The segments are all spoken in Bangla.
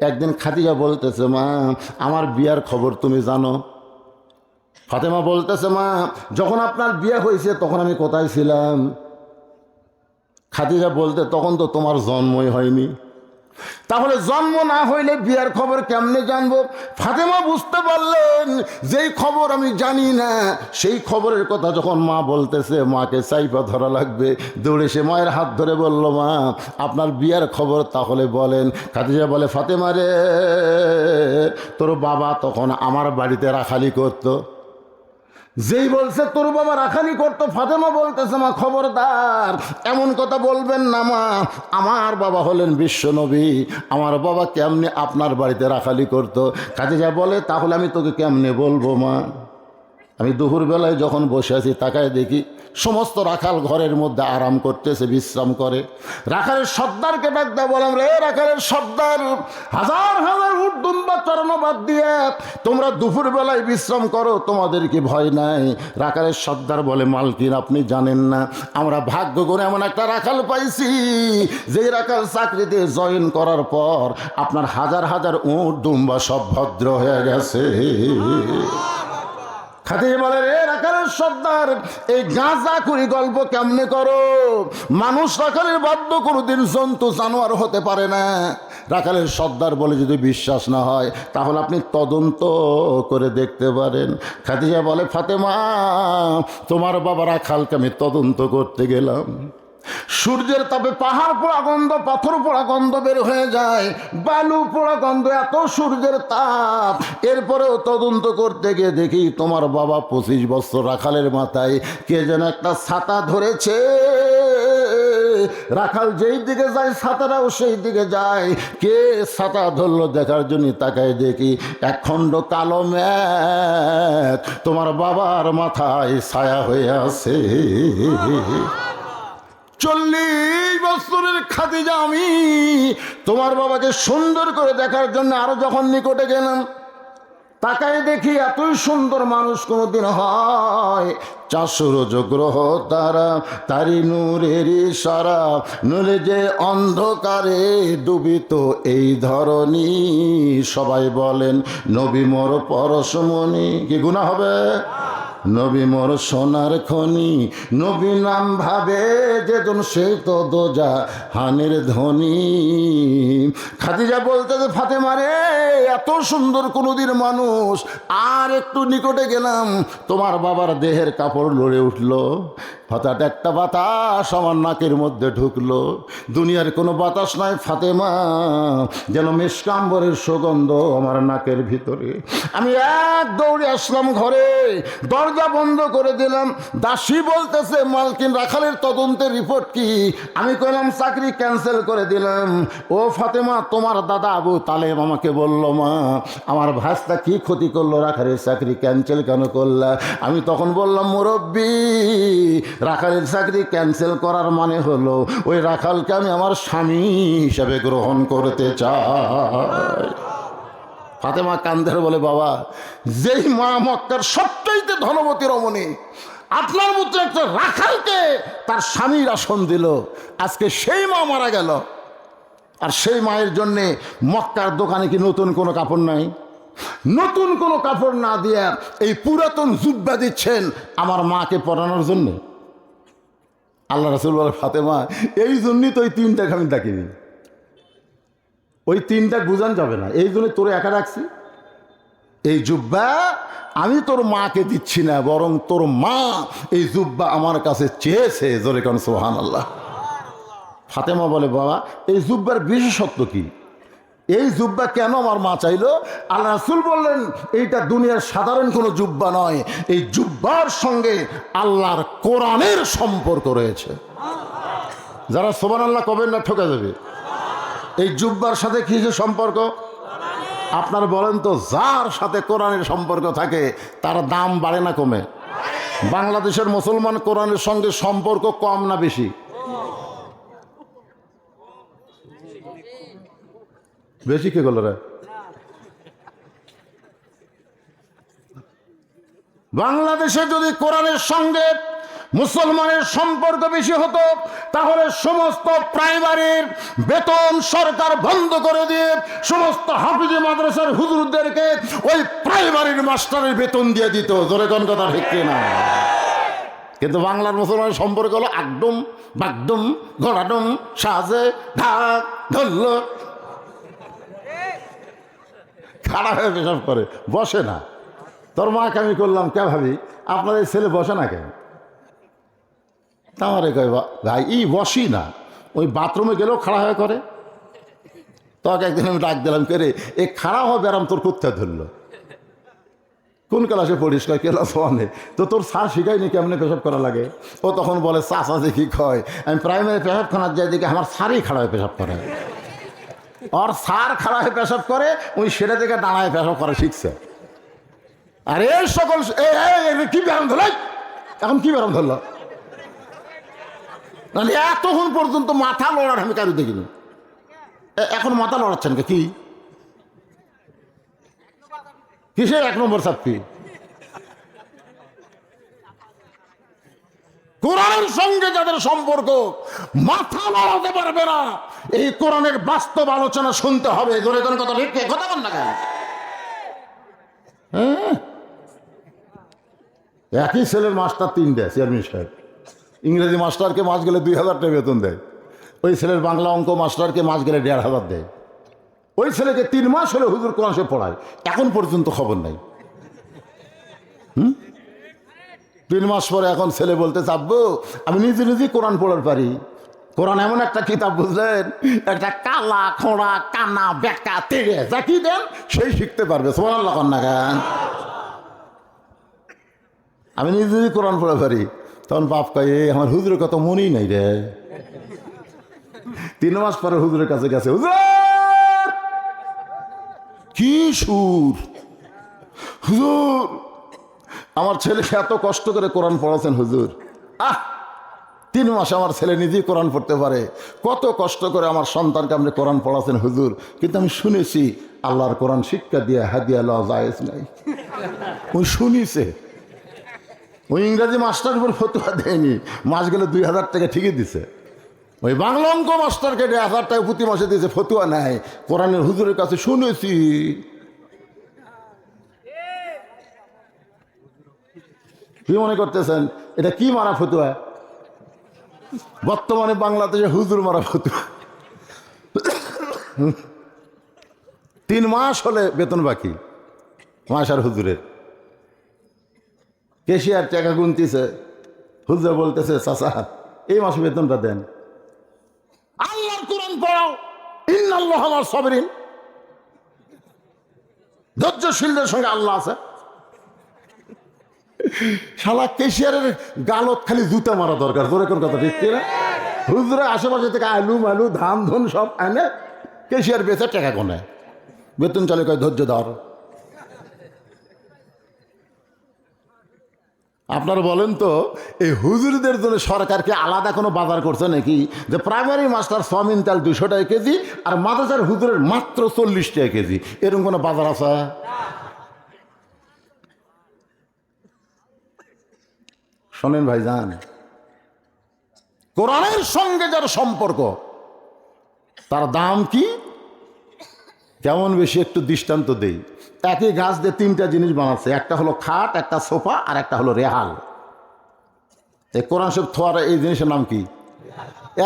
একদিন খাদিজা বলতেছে, মা, আমার বিয়ার খবর তুমি জানো? ফাতেমা বলতেছে, মা, যখন আপনার বিয়ে হয়েছে, তখন আমি কোথায় ছিলাম? খাদিজা বলতে, তখন তো তোমার জন্মই হয়নি। তাহলে জন্ম না হইলে বিয়ার খবর কেমনে জানব? ফাতেমা বুঝতে পারলেন, যেই খবর আমি জানি না, সেই খবরের কথা যখন মা বলতেছে, মাকে চাইপা ধরা লাগবে। দৌড়ে সে মায়ের হাত ধরে বলল, মা, আপনার বিয়ার খবর তাহলে বলেন। খাদিজা বলে, ফাতেমা রে, তোর বাবা তখন আমার বাড়িতে রাখালি করতো। যেই বলছে, তোর বাবা রাখালি করতো, ফাতেমা বলতেছে, মা খবরদার, এমন কথা বলবেন না, মা। আমার বাবা হলেন বিশ্বনবী, আমার বাবা কেমনে আপনার বাড়িতে রাখালি করতো? কাজে যা বলে, তাহলে আমি তোকে কেমনে বলব, মা? আমি দুপুরবেলায় যখন বসে আছি, তাকায় দেখি সমস্ত রাখাল ঘরের মধ্যে আরাম করতেছে, বিশ্রাম করে। রাখালের সর্দারকে ডাক দেয় বললাম, রে রাখালের সর্দার, হাজার হাজার উর্দুম বা চরণবাদ দিয়ে তোমরা দুপুরবেলায় বিশ্রাম করো, তোমাদের কি ভয় নাই? রাখালের সর্দার বলে, মালকিন, আপনি জানেন না, আমরা ভাগ্য করে এমন একটা রাখাল পাইছি যে রাখাল চাকরিতে জয়েন করার পর আপনার হাজার হাজার উঁট দুম্বা সব ভদ্র হয়ে গেছে। বলে রাখালের সর্দার, এই গাঁজা গল্প কেমনে করো? মানুষ হতে পারে না। রাখালের সর্দার বলে যদি বিশ্বাস না হয়, তাহলে আপনি তদন্ত করে দেখতে পারেন। খাদিজা বলে, ফাতেমা, তোমার বাবা রাখালকে আমি তদন্ত করতে গেলাম। সূর্যের তাপে পাহাড় পোড়া গন্ধ, পাথর পোড়া গন্ধ বের হয়ে যায়, বালু পোড়া গন্ধ, এত সূর্যের তাপ। এরপরেও তদন্ত করতে গিয়ে দেখি তোমার বাবা পঁচিশ বছর রাখালের মাথায় কে যেন একটা ছাতা ধরেছে। রাখাল যেই দিকে যায়, ছাতাটাও সেই দিকে যায়। কে ছাতা ধরলো দেখার জন্য তাকায় দেখি এক খণ্ড কালো ম্যাঘ তোমার বাবার মাথায় ছায়া হয়ে আছে। চল্লিশ বছরের খাদিজা আমি তোমার বাবাকে সুন্দর করে দেখার জন্য আরও যখন নিকটে গেলাম, তাকায় দেখি এতই সুন্দর মানুষ কোনোদিন হয়। চাষুর গ্রহ তারা তারি নূরের সারা নলে যে অন্ধকারে ডুবিত এই ধরনী সবাই বলেন, নবী মোর পরশমণি। কি গুণা হবে? নবী মোর সোনার খনি, নবী নাম ভাবে যেজন সে তো দোজা হানের ধ্বনি খাদিজা বলতে যে, ফাতেমা রে, এত সুন্দর কোনোদিন মানুষ, আর একটু নিকটে গেলাম, তোমার বাবার দেহের কাপড় লড়ে উঠল। হঠাৎ একটা বাতাস আমার নাকের মধ্যে ঢুকলো। দুনিয়ার কোনো বাতাস নয় ফাতেমা, যেন মেসকাম্বরের সুগন্ধ আমার নাকের ভিতরে। আমি এক দৌড়ে আসলাম ঘরে, দরজা বন্ধ করে দিলাম। দাসী বলতেছে, মালকিন রাখালের তদন্তের রিপোর্ট কি? আমি কইলাম, চাকরি ক্যান্সেল করে দিলাম। ও ফাতেমা, তোমার দাদা আবু তালেব আমাকে বলল, মা, আমার ভাস্তা কি ক্ষতি করল? রাখালের চাকরি ক্যান্সেল কেন করলা? আমি তখন বললাম, মুরব্বী, রাখালের চাকরি ক্যান্সেল করার মানে হলো, ওই রাখালকে আমি আমার স্বামী হিসাবে গ্রহণ করতে চাই। ফাতেমা কান্দের বলে, বাবা, যেই মা মক্কার সবচাইতে ধনবতী রমণী, আপনার মতো একটা রাখালকে তার স্বামীর আসন দিল। আজকে সেই মা মারা গেল। আর সেই মায়ের জন্যে মক্কার দোকানে কি নতুন কোনো কাপড় নাই? নতুন কোনো কাপড় না দিয়ে এই পুরাতন জুব্বা দিচ্ছেন আমার মাকে পরানোর জন্য? আল্লাহ রসুল বলে, ফাতেমা, এই জন্যই তো ওই তিনটাকে আমি ডাকিনি। ওই তিনটা বুঝান যাবে না। এই জন্য তোরে একা রাখছি। এই জুব্বা আমি তোর মাকে দিচ্ছি না, বরং তোর মা এই জুব্বা আমার কাছে চেয়েছে। জোরে কারণ সোহান আল্লাহ ফাতেমা বলে, বাবা, এই জুব্বার বিশেষত্ব কি? এই জুব্বা কেন আমার মা চাইলো? আল্লাহ রাসুল বললেন, এইটা দুনিয়ার সাধারণ কোনো জুব্বা নয়। এই জুব্বার সঙ্গে আল্লাহর কোরআনের সম্পর্ক রয়েছে। যারা সোবান আল্লাহ কবেন না, ঠকে যাবে। এই জুব্বার সাথে কি যে সম্পর্ক? আপনার বলেন তো, যার সাথে কোরআনের সম্পর্ক থাকে, তার দাম বাড়ে না কমে? বাংলাদেশের মুসলমান কোরআনের সঙ্গে সম্পর্ক কম না বেশি? বেশি কে গেল বাংলাদেশে যদি কোরআনের সঙ্গে মুসলমানের সম্পর্ক বেশি হতো, তাহলে সমস্ত প্রাইমারির বেতন সরকার বন্ধ করে দিয়ে সমস্ত হাফিজি মাদ্রাসার হুজুরদেরকে ওই প্রাইমারির মাস্টারের বেতন দিয়ে দিত। জোরে কোন কথা ঠিক না কিন্তু বাংলার মুসলমানের সম্পর্ক হলো একদম বাগডুম ঘোড়াডুম সাজে, ঢাক ধরল খাড়া হয়ে পেশাব করে, বসে না। তোর মাকে আমি করলাম, কে ভাবি? আপনার এই ছেলে বসে না কেন? তাহলে কয় ভাই ই, বসি না। ওই বাথরুমে গেলেও খাড়া হয়ে করে। তোকে একদিন আমি ডাক দিলাম করে এ খাড়া হওয়া ব্যারাম তোর করতে ধরলো? কোন ক্লাসে পড়িস? কয় ক্লাস ওয়ানে তো তোর স্যার শিখায়নি কেমনে পেশাব করা লাগে? ও তখন বলে চাষা দেখি কয়, আমি প্রাইমারি পেশাব খানার যাই দেখি আমার স্যারই খাড়া হয়ে পেশাব করে। ওর স্যার খাড়া হয়ে পেশাব করে ওই সেটা থেকে দাঁড়ায় পেশাব করা শিখছে। আর সকল এ- কি ব্যায়াম ধরল? এখন কি ব্যায়াম ধরলো? নাহলে এতক্ষণ পর্যন্ত মাথা লড়ার আমি কারও দেখিনি। এখন মাথা লড়াচ্ছেন কে? কিসের এক নম্বর ছাত্রী কোরআনের সঙ্গে যাদের সম্পর্ক, মাথা লড়াতে পারবে না। এই কোরআনের বাস্তব আলোচনা শুনতে হবে। ধরে ধরে কথা ঠিক কথা বল না কেন? হ্যাঁ? একই ছেলের মাস্টার তিনটে, চেয়ারম্যান সাহেব। ইংরেজি মাস্টারকে মাস গেলে দুই হাজার টাকা বেতন দেয়। ওই ছেলের বাংলা অঙ্ক মাস্টারকে মাস গেলে দেড় হাজার দেয়। ওই ছেলেকে তিন মাস হলে হুজুর কোরআন সে পড়ায়। এখন পর্যন্ত খবর নাই। হুম? তিন মাস পরে এখন ছেলে বলতে চাপবো আমি নিজে নিজেই কোরআন পড়ার পারি। কোরআন এমন একটা কিতাব, বুঝলেন? একটা কালা, খোঁড়া, কানা, বেকা তেড়ে যা কি দেন, সেই শিখতে পারবে। সোমান লাগান না কেন? আমি নিজে নিজেই কোরআন পড়ে পারি। তখন বাপ কয় আমার হুজুরের কত মনেই নাই রে। তিন মাস পরে হুজুরের কাছে গেছে, হুজুর, কি সুর? হুজুর, আমার ছেলেকে এত কষ্ট করে কোরআন পড়াচ্ছেন হুজুর। আহ, তিন মাস আমার ছেলে নিজেই কোরআন পড়তে পারে। কত কষ্ট করে আমার সন্তানকে আপনি কোরআন পড়াচ্ছেন হুজুর। কিন্তু আমি শুনেছি, আল্লাহর কোরআন শিক্ষা দিয়ে হাদিয়া লওয়া নাই। ওই শুনিছে। ওই ইংরাজি মাস্টার উপর ফতুয়া দেয়নি। মাস গেলে দুই হাজার টাকা ঠিকই দিছে। ওই বাংলা অঙ্ক মাস্টারকে দেড় হাজার টাকা প্রতি মাসে দিয়েছে, ফতুয়া নেয়। কোরআনের হুজুরের কাছে শুনেছি। কি মনে করতেছেন? এটা কি মারা ফতুয়া? বর্তমানে বাংলাদেশে হুজুর মারা ফতুয়া। তিন মাস হলে বেতন বাকি, মাস আর হুজুরের। কেশিয়ার টাকা গুনতিছে। হুজুর বলতেছে, চাচা, এই মাসে বেতনটা দেন। আল্লাহর কোরআন পড়াও। ইন্নাল্লাহ আমার সবরিন। ধৈর্যশীলদের সঙ্গে আল্লাহ আছে। শালা কেশিয়ারের গালত খালি জুতা মারা দরকার। তোর কোন কথা, ঠিক না হুজুরা আশেপাশে থেকে আলু, মালু, ধান, ধন সব এনে কেশিয়ার বেচে টাকা কোনে বেতন চলে কয় ধৈর্য ধর। আপনারা বলেন তো, এই হুজুরদের জন্য সরকারকে আলাদা কোনো বাজার করছে নাকি? যে প্রাইমারি মাস্টার সমিন তেল দুশো টাকা কেজি আর মাদ্রাসার হুজুরের মাত্র চল্লিশ টাকা কেজি। এরকম কোনো বাজার আছে? শোনেন ভাই যান কোরআনের সঙ্গে যার সম্পর্ক, তার দাম কি? কেমন বেশি একটু দৃষ্টান্ত দেই। একই গাছ দিয়ে তিনটা জিনিস বানাচ্ছে। একটা হলো খাট, একটা সোফা আর একটা হলো রেহাল। এই কোরআন সব থোয়ার এই জিনিসের নাম কি?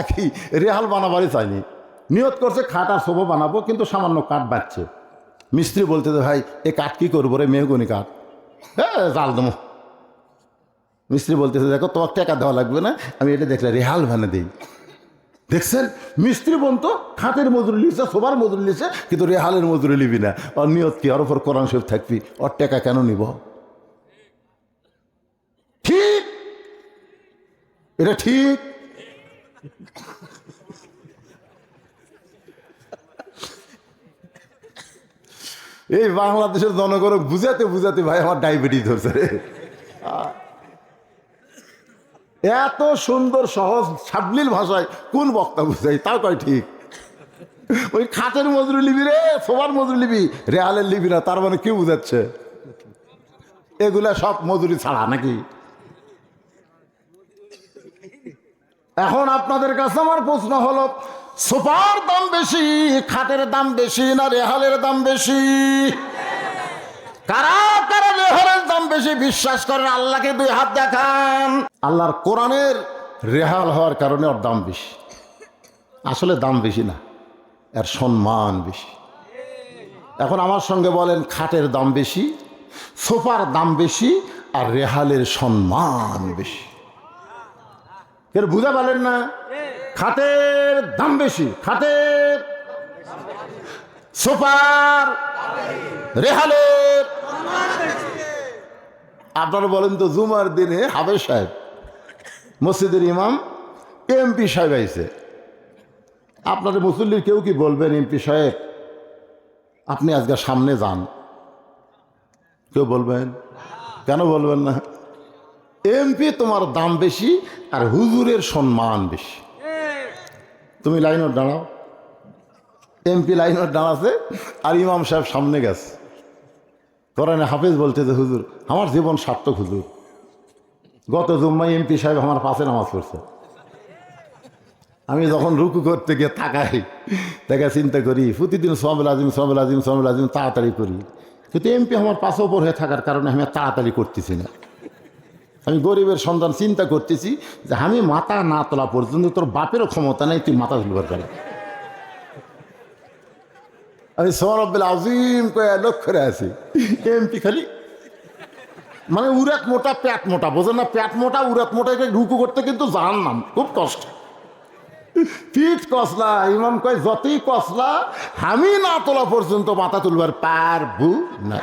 একই। রেহাল বানাবারই চাইনি। নিয়ত করছে খাট আর সোফা বানাবো, কিন্তু সামান্য কাঠ বাচ্ছে মিস্ত্রি বলতে ভাই, এ কাঠ কি করব রে? মেহগুনি কাঠ। হ্যাঁ জাল দেবো। মিস্ত্রি বলতেছে, দেখো তোমার টাকা দেওয়া লাগবে না, আমি এটা দেখলে রেহাল ভানে দিই। দেখছেন? মিস্ত্রি বলতো খাটের মজুরি লিখছে সবার মজুরি লিখছে কিন্তু রেহালের মজুরি লিবি না। ওর নিয়ত কি? ওর ওপর কোরআন শরীফ থাকবি। ওর টাকা কেন নিব? ঠিক এটা ঠিক? এই বাংলাদেশের জনগণ বুঝাতে বুঝাতে ভাই আমার ডায়াবেটিস ধরছে রে। এত সুন্দর, সহজ, সাবলীল ভাষায় কোন বক্তা বুঝাই তাও কয় ঠিক। ওই খাতের মজুরি লিবি রে সবার মজুরি লিবি। রেহালের লিবি না, তার মানে কি বুঝাচ্ছে। এগুলা সব মজুরি ছাড়া নাকি? এখন আপনাদের কাছে আমার প্রশ্ন হলো, সোফার দাম বেশি, খাটের দাম বেশি না রেহালের দাম বেশি? কারা কারা রেহালের দাম বেশি বিশ্বাস করেন? আল্লাহকে দুই হাত দেখান। আল্লাহর কোরআনের রেহাল হওয়ার কারণে ওর দাম বেশি। আসলে দাম বেশি না, এর সম্মান বেশি। এখন আমার সঙ্গে বলেন, খাটের দাম বেশি, সোফার দাম বেশি, আর রেহালের সম্মান বেশি। এর বুঝা পারেন না? খাটের দাম বেশি, খাটের সোফার রেহালের আপনারা বলেন তো জুমার দিনে হাবেজ সাহেব, মসজিদের ইমাম, এমপি সাহেব আইছে। আপনাদের মুসল্লির কেউ কি বলবেন, এমপি সাহেব, আপনি আজকে সামনে যান। কেউ বলবেন? কেন বলবেন না? এমপি তোমার দাম বেশি আর হুজুরের সম্মান বেশি। তুমি লাইনত দাঁড়াও। এমপি লাইনের দাঁড়াছে আর ইমাম সাহেব সামনে গেছে। কোরআনে হাফিজ বলতে যে, হুজুর, আমার জীবন সার্থক হুজুর। গত জুম্মাই এমপি সাহেব আমার পাশে নামাজ পড়ছে। আমি যখন রুকু করতে গিয়ে তাকাই, তাকে চিন্তা করি, প্রতিদিন সোহাবুল আজিম সোহাবুল আজিম সোহাবুল আজিম তাড়াতাড়ি করি। কিন্তু এমপি আমার পাশে ওপর হয়ে থাকার কারণে আমি তাড়াতাড়ি করতেছি না। আমি গরিবের সন্তান, চিন্তা করতেছি যে, আমি মাথা না তোলা পর্যন্ত তোর বাপেরও ক্ষমতা নেই, তুই মাথা তুলবার করে আমি সৌরব্বিল আজিম কয়ে লক্ষ্য আছি। এমপি খালি। মানে উরাত মোটা, প্যাট মোটা। বোঝেন না, প্যাট মোটা উরাত মোটা রুকু করতে কিন্তু জান নাম খুব কষ্ট। পিঠ কসলা, ইমাম কয়, যতই কসলা, আমি না তোলা পর্যন্ত মাথা তুলবার পারব না।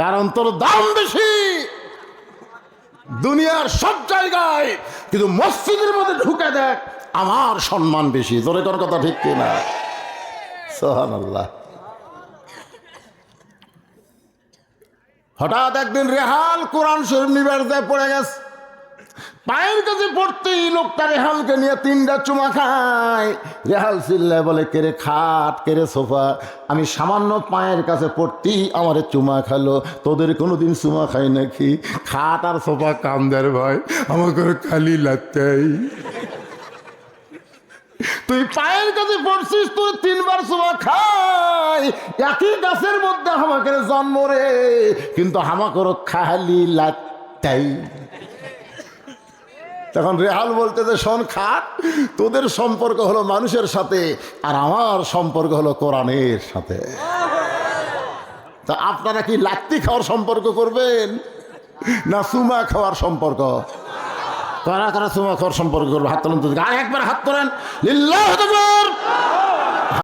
কারণ তোর দাম বেশি। দুনিয়ার সব জায়গায় কিন্তু মসজিদের মধ্যে ঢুকে দেখ, আমার সম্মান বেশি। তোর কোন কথা ঠিক কিনা? সোহান হঠাৎ একদিন রেহাল কোরআন শরীফ নিবার পড়ে গেছে, পায়ের কাছে পড়তেই লোকটা রেহালকে নিয়ে তিনটা চুমা খায়। রেহাল চিল্লায় বলে কেড়ে খাট কেড়ে সোফা? আমি সামান্য পায়ের কাছে পড়তেই আমার চুমা খালো। তোদের কোনোদিন চুমা খাই নাকি? খাট আর সোফা কাম দেয় ভাই, আমাকে খালি লাগতেই। তুই পায়ের কাছে পড়ছিস তুই তিনবার চুমা খাই। একই গাছের মধ্যে আমাকে জন্ম রে, কিন্তু আমাকে খালি লাগতাই তখন রেহাল বলতে যে, শোন খাট, তোদের সম্পর্ক হলো মানুষের সাথে, আর আমার সম্পর্ক হলো কোরআনের সাথে। তা আপনারা কি লাত্তি খাওয়ার সম্পর্ক করবেন, না সুমা খাওয়ার সম্পর্ক? কারা কারা তোমার সম্পর্ক করবে? হাত তোলেন তো আর একবার হাত তোলেন। লিল্লাহ